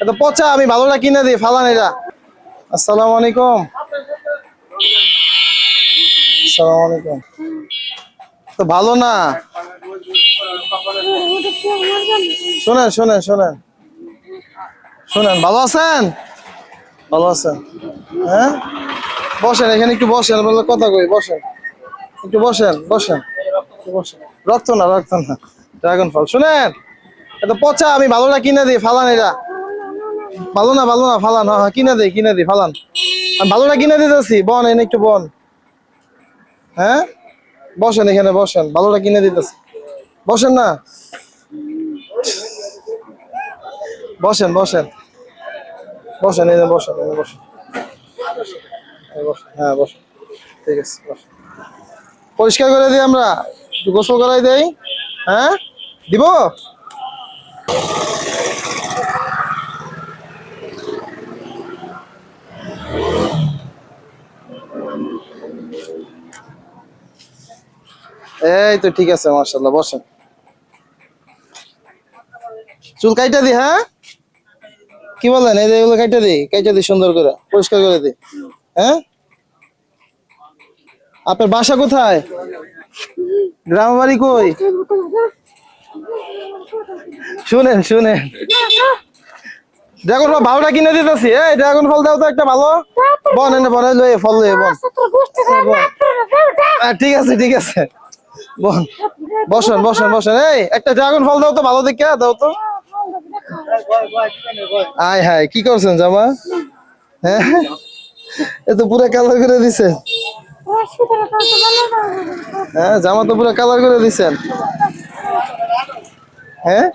এটা পচা, আমি ভালোটা কিনে দিই, ফালান এটা। আসসালামু আলাইকুম। আসসালামু আলাইকুম। তো ভালো না? শোনেন শোনেন শোনেন। শোনেন, ভালো আছেন? ভালো আছেন। হ্যাঁ? বসেন, এখানে একটু বসেন বলে কথা কই, বসেন। একটু বসেন বসেন। বসেন। রক্ত না রক্ত না। ড্রাগন ফল। শুনেন এটা পচা, আমি ভালোটা কিনে দিই, ফালান এটা। ভালো না ভালো না, ফালান হ্যাঁ কিনে দিই কিনে দিই ফালান। ভালোটা কিনে দিতেছি, বন, এনে একটু বন। হ্যাঁ? বসেন এখানে, বসেন ভালোটা কিনে দিতেছি। বসেন না? বসেন বসেন। বসেন যে বসেন যে বসেন। হ্যাঁ বসেন। ঠিক আছে পরিষ্কার করে দিই আমরা গোসল করাই দেই। হ্যাঁ? দিব? এই তো ঠিক আছে মার্শাল্লাহ বসেন। চুল কাইটা দি হ্যাঁ? কি বলেন এই এগুলো কাইটা দি কাইটা দি সুন্দর করে পরিষ্কার করে দি। হ্যাঁ? আপনার বাসা কোথায়? গ্রাম বাড়ি কই? শুনেন শুনেন। ড্রাগন ফল ভালোটা কিনে দিতেছি। এই ড্রাগন ফল দাও তো একটা ভালো। বন এনে বনে লয়ে ফল লয়ে বন। হ্যাঁ, ঠিক আছে ঠিক আছে। বসেন বসেন বসেন এই, একটা ড্রাগন ফল দাও তো, ভালো দেখে দাও তো। আয় হায়, কি করছেন জামা? হ্যাঁ? এ তো পুরো কালার করে দিছে হ্যাঁ জামা তো পুরো কালার করে দিছেন। হ্যাঁ?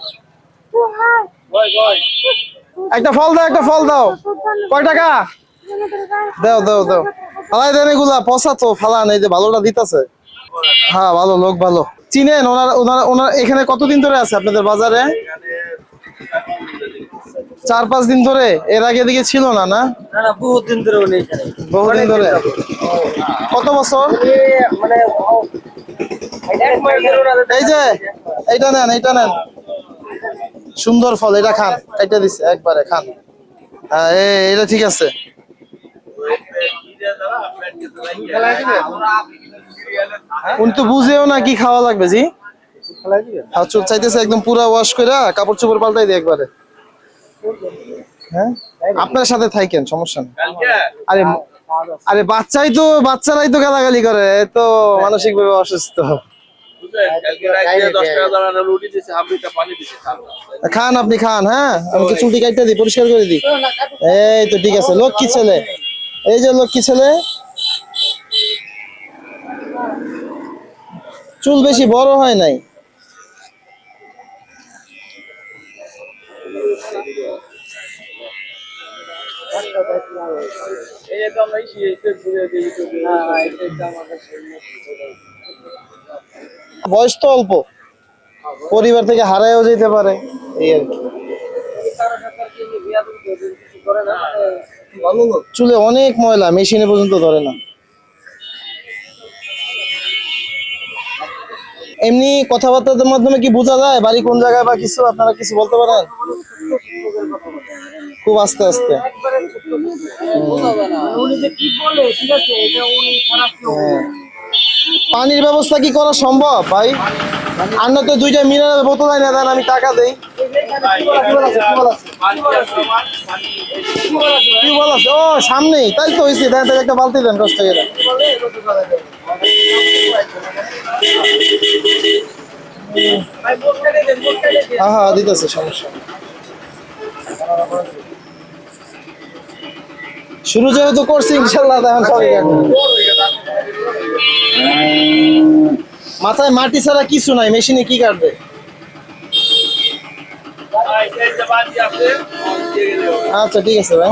একটা ফল দাও, একটা ফল দাও। কয় টাকা? দাও দাও দাও। ফালাই দেন এগুলা, পচা তো, ফালান, এই যে ভালোটা দিতেছে। হ্যাঁ ভালো লোক ভালো। চিনেন? ওনার ওনার ওনার এখানে কতদিন ধরে আছে আপনাদের বাজারে? চার পাঁচ দিন ধরে? এর আগে দিকে ছিল না না? না না বহুত দিন ধরে উনি বহুদিন ধরে? কত বছর? মানে এই যে এইটা নেন এইটা নেন। সুন্দর ফল এটা খান। এটা দিছে একবারে খান। হ্যাঁ এই এটা ঠিক আছে। উনি তো বুঝেও না কি খাওয়া লাগবে জি? আর চুল চাইতেছে একদম পুরা ওয়াশ করে কাপড় চোপড় পাল্টাই দিই একবারে। হ্যাঁ? আপনার সাথে থাকেন সমস্যা নেই। আরে আরে বাচ্চাই তো বাচ্চারাই তো গালাগালি করে তো মানসিক ভাবে অসুস্থ খান আপনি খান হ্যাঁ? আমি তো চুলটি কাটতে দিই পরিষ্কার করে দিই। এই তো ঠিক আছে লক্ষ্মী ছেলে। এই যে লক্ষ্মী ছেলে চুল বেশি বড় হয় নাই। বয়স তো অল্প। পরিবার থেকে হারায়ও যেতে পারে, এই আর কি। চুলে অনেক ময়লা, মেশিনে পর্যন্ত ধরে না। এমনি কথাবার্তার মাধ্যমে কি বোঝা যায়? বাড়ি কোন জায়গায় বা কিছু? আপনারা কিছু বলতে পারেন? খুব আস্তে আস্তে। উনি যে কি বলে ঠিক আছে এটা উনি খারাপ। পানির ব্যবস্থা কি করা সম্ভব, ভাই? আর তো দুইটা মিনারেল বোতল আইনা দেন, আমি টাকা দেই। বল আছে। ও, সামনেই। তাই তো হয়েছে দেন, তাহলে একটা বালতি দেন কষ্ট করে হ্যাঁ হ্যাঁ দিতেছে, সমস্যা। শুরু যেহেতু করছি, ইনশাল্লাহ তখন সবই মাথায় মাটি ছাড়া কিছু নাই মেশিনে কি কাটবে? আচ্ছা ঠিক আছে ভাই।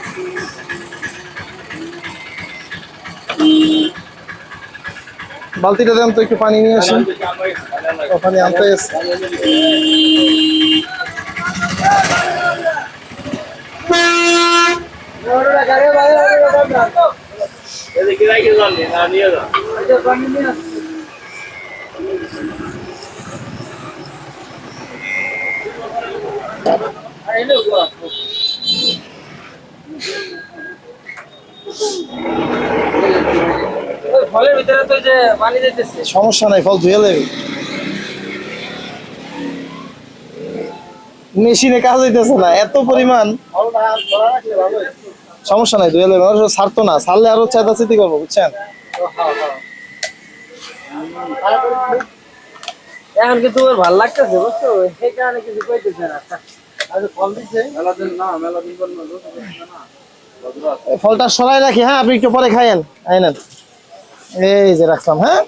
বালতিটা দেন তো একটু পানি নিয়ে আসেন। ও, পানি আনতে এসে ফলের ভিতরে তো যে পানি দিতেছে সমস্যা নাই ফল ধুয়ে নেবে মেশিনে কাজ হইতেছে না এত পরিমাণ। সমস্যা নাই ধুয়ে ছাড়তো না। ছাড়লে আরও করব বুঝছেন? এখন কিন্তু ওর ভালো লাগতেছে বুঝছ? সেই কারণে কিছু কইতেছে না। এই ফলটা সরাই রাখি হ্যাঁ আপনি একটু পরে খাইয়েন আইনেন। এই যে রাখলাম হ্যাঁ?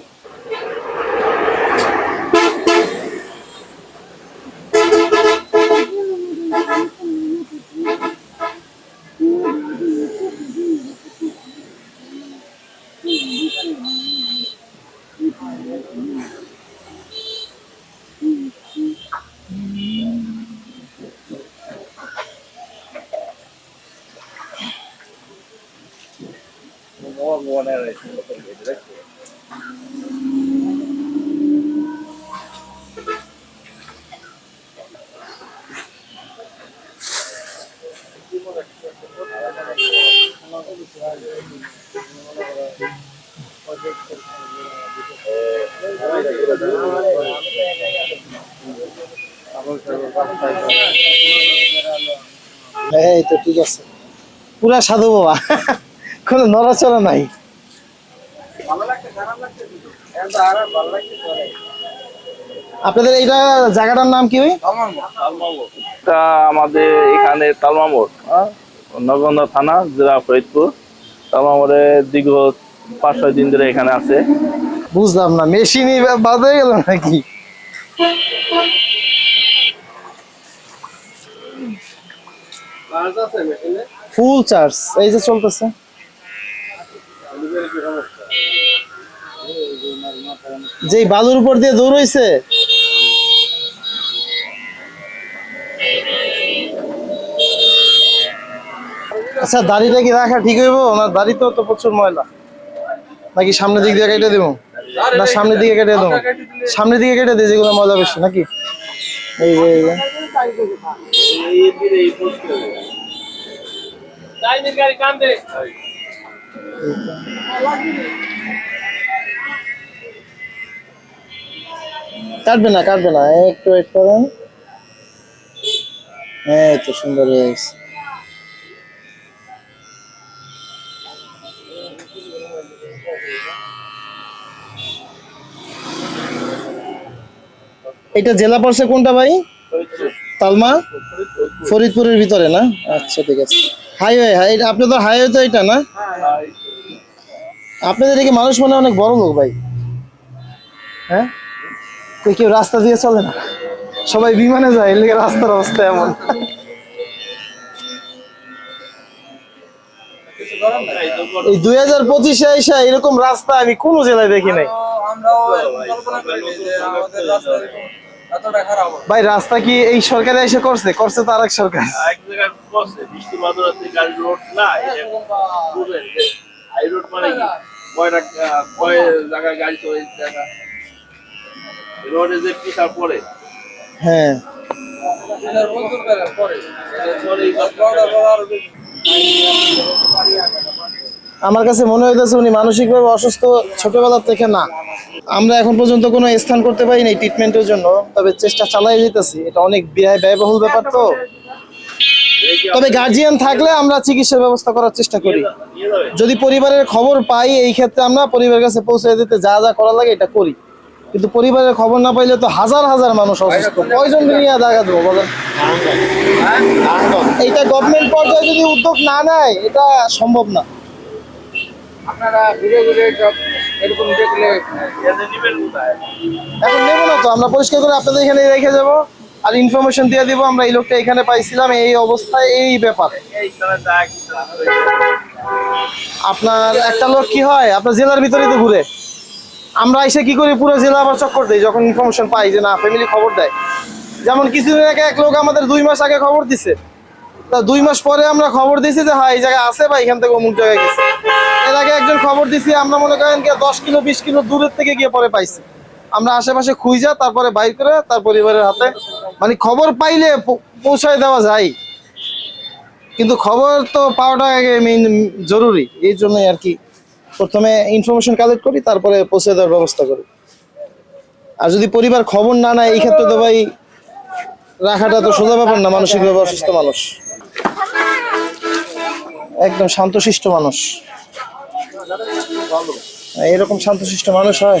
ঠিক আছে। পুরা সাধু বাবা। কোনো নড়াচড়া নাই। আপনাদের এইটা জায়গাটার নাম কি আমাদের এখানে তালমামোড় হ্যাঁ? নগন্দা থানা, জেলা ফরিদপুর। তালমামোড়ে দীর্ঘ পাঁচ ছয় দিন ধরে এখানে আছে। বুঝলাম না মেশিনই বাদ হয়ে গেল নাকি? ফুল চার্জ এই যে চলতেছে। যে বালুর উপর দিয়ে দৌড়াইছে। আচ্ছা দাড়িটা কি রাখা ঠিক হইব? না দাড়ি তো তো প্রচুর ময়লা। নাকি সামনের দিক দিয়ে কেটে দেবো? না সামনের দিকে কেটে দেবো সামনের দিকে কেটে দিই যেগুলো মজা বেশি নাকি? এই যে কাটবে না কাটবে না। একটু ওয়েট করেন। হ্যাঁ তো সুন্দর হয়ে গেছে। এটা জেলা পড়ছে কোনটা ভাই? তালমা? ফরিদপুরের ভিতরে না? আচ্ছা ঠিক আছে। হাইওয়ে হাই আপনাদের হাইওয়ে তো এটা না? আপনাদের এদিকে মানুষ মানে অনেক বড় লোক ভাই। হ্যাঁ? কেউ রাস্তা দিয়ে চলে না? সবাই বিমানে যায়, এর লেগে রাস্তার অবস্থা এমন। এই দুই হাজার পঁচিশে এসে এরকম রাস্তা আমি কোনো জেলায় দেখি নাই। ভাই রাস্তা কি এই সরকারে এসে করছে? করছে তো আরেক সরকার। এক জায়গায় বসে বৃষ্টি বাদল গাড়ি রোড না হাই রোড মানে কয়টা কয় জায়গায় গাড়ি চলে জায়গা। রোডে যে পিসার পড়ে। হ্যাঁ। বছর পরে আমার কাছে মনে হইতেছে উনি মানসিকভাবে অসুস্থ ছোটবেলা থেকে না। আমরা এখন পর্যন্ত কোনো স্থান করতে পারি নাই ট্রিটমেন্টের জন্য, তবে চেষ্টা চালাই যেতেছি এটা অনেক ব্যয় ব্যয়বহুল ব্যাপার তো। তবে গার্জিয়ান থাকলে আমরা চিকিৎসার ব্যবস্থা করার চেষ্টা করি। যদি পরিবারের খবর পাই, এই ক্ষেত্রে আমরা পরিবারের কাছে পৌঁছে দিতে যা যা করা লাগে এটা করি। কিন্তু পরিবারের খবর না পাইলে তো হাজার হাজার মানুষ অসুস্থ। কয়জন নিয়ে দেখা দেবো বলেন? এইটা গভর্নমেন্ট পর্যায়ে যদি উদ্যোগ না নেয়, এটা সম্ভব না। আপনারা ঘুরে ঘুরে সব এরকম দেখলে এখন নেব না তো আমরা পরিষ্কার করে আপনাদের এখানে রেখে যাব। আর ইনফরমেশন দিয়ে দিব আমরা এই লোকটা এখানে পাইছিলাম এই অবস্থায় এই ব্যাপার। আপনার একটা লোক কি হয় আপনার জেলার ভিতরে তো ঘুরে। আমরা এসে কি করি পুরো জেলা আবার চক্কর দেই যখন ইনফরমেশন পাই যে না ফ্যামিলি খবর দেয়। যেমন কিছুদিন আগে এক লোক আমাদের দুই মাস আগে খবর দিছে তা দুই মাস পরে আমরা খবর দিছি যে হ্যাঁ এই জায়গায় আছে বা এখান থেকে অমুক জায়গায় গেছে। এর আগে একজন খবর দিছি, আমরা মনে করেন কি দশ কিলো, বিশ কিলো দূরের থেকে গিয়ে পরে পাইছি। আমরা আশেপাশে খুঁজা তারপরে বাইর করে তার পরিবারের হাতে মানে খবর পাইলে পৌঁছায় দেওয়া যায়। কিন্তু খবর তো পাওয়াটা মেইন জরুরি। এই জন্যই আর কি প্রথমে ইনফরমেশন কালেক্ট করি, তারপরে পৌঁছে দেওয়ার ব্যবস্থা করি। আর যদি পরিবার খবর না নেয়, এই ক্ষেত্রে তো ভাই রাখাটা তো সোজা ব্যাপার না, মানসিকভাবে অসুস্থ মানুষ। একদম শান্তশিষ্ট মানুষ। এরকম শান্তশিষ্ট মানুষ হয়?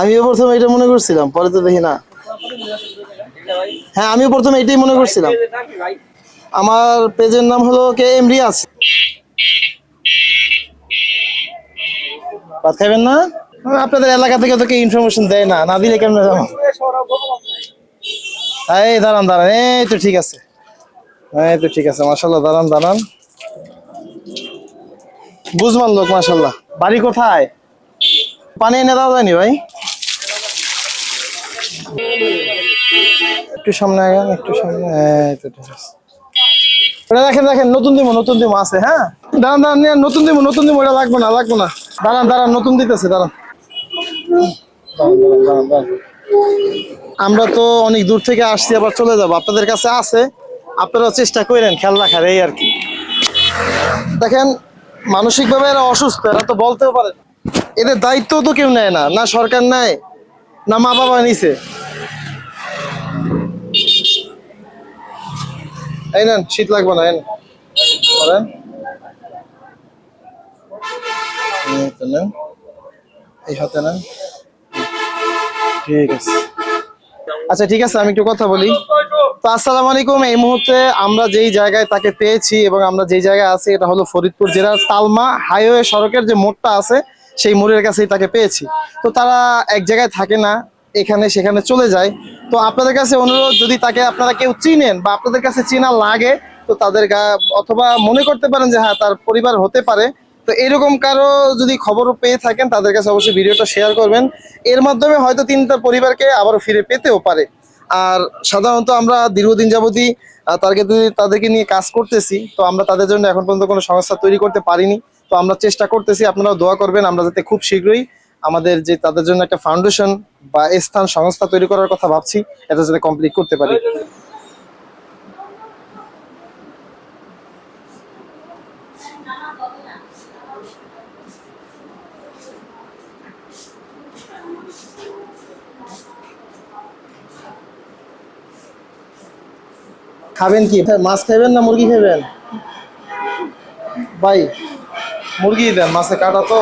আমিও প্রথমে এটা মনে করছিলাম, পরে তো দেখি না। হ্যাঁ আমিও প্রথমে এটাই মনে করছিলাম। আমার পেজের নাম হলো কে এম রিয়াজ। ভাত খাবেন না? আপনাদের এলাকা থেকে তো কেউ ইনফরমেশন দেয় না না দিলে কেমন যাব? এই দাঁড়ান দাঁড়ান, এই তো ঠিক আছে। এই তো ঠিক আছে মাসাল্লাহ দাঁড়ান দাঁড়ান। বুঝমান লোক মাসাল্লাহ বাড়ি কোথায়? পানি এনে দেওয়া যায়নি ভাই? একটু সামনে আগান, একটু সামনে। দেখেন দেখেন, নতুন দিমো নতুন দিমো আছে হ্যাঁ? দাঁড়ান দাঁড়ান নতুন দিমো নতুন দিমো ওটা লাগবে না লাগবে না। দাঁড়ান দাঁড়ান, নতুন দিতেছে, দাঁড়ান। আমরা তো অনেক দূর থেকে আসছি, আবার চলে যাব। আপনাদের কাছে আছে আপনারা চেষ্টা করেন, খেয়াল রাখার, এই আর কি। দেখেন মানসিকভাবে এরা অসুস্থ, এরা তো বলতেও পারে। এদের দায়িত্ব তো কেউ নেয় না না সরকার নেয়, না মা বাবা নিছে। এই নেন, শীত লাগবে না এই হাতে নেন। ঠিক আছে। আচ্ছা ঠিক আছে, আমি একটু কথা বলি। তো আসসালামু আলাইকুম, এই মুহূর্তে আমরা যেই জায়গায় তাকে পেয়েছি এবং আমরা যেই জায়গায় আছি, এটা হলো ফরিদপুর জেলার তালমা হাইওয়ে সড়কের যে মোড়টা আছে, সেই মোড়ের কাছেই তাকে পেয়েছি। তো তারা এক জায়গায় থাকে না, এখানে সেখানে চলে যায়। তো আপনাদের কাছে অনুরোধ, যদি তাকে আপনারা কেউ চিনেন বা আপনাদের কাছে চেনা লাগে, তো তাদের অথবা মনে করতে পারেন যে হ্যাঁ তার পরিবার হতে পারে তো এরকম কারও যদি খবর পেয়ে থাকেন, তাদের কাছে অবশ্যই ভিডিওটা শেয়ার করবেন। এর মাধ্যমে হয়তো তিনি তার পরিবারকে আবারও ফিরে পেতেও পারে। আর সাধারণত আমরা দীর্ঘদিন যাবতই তাদেরকে তাদেরকে নিয়ে কাজ করতেছি। তো আমরা তাদের জন্য এখন পর্যন্ত কোনো সংস্থা তৈরি করতে পারিনি। তো আমরা চেষ্টা করতেছি, আপনারাও দোয়া করবেন, আমরা যাতে খুব শীঘ্রই আমাদের যে তাদের জন্য একটা ফাউন্ডেশন বা স্থান, সংস্থা তৈরি করার কথা ভাবছি, এটা যাতে কমপ্লিট করতে পারি। খাবেন কি? মাছ খাবেন না মুরগি খাবেন ভাই মুরগি দেন মাছে কাটা তো।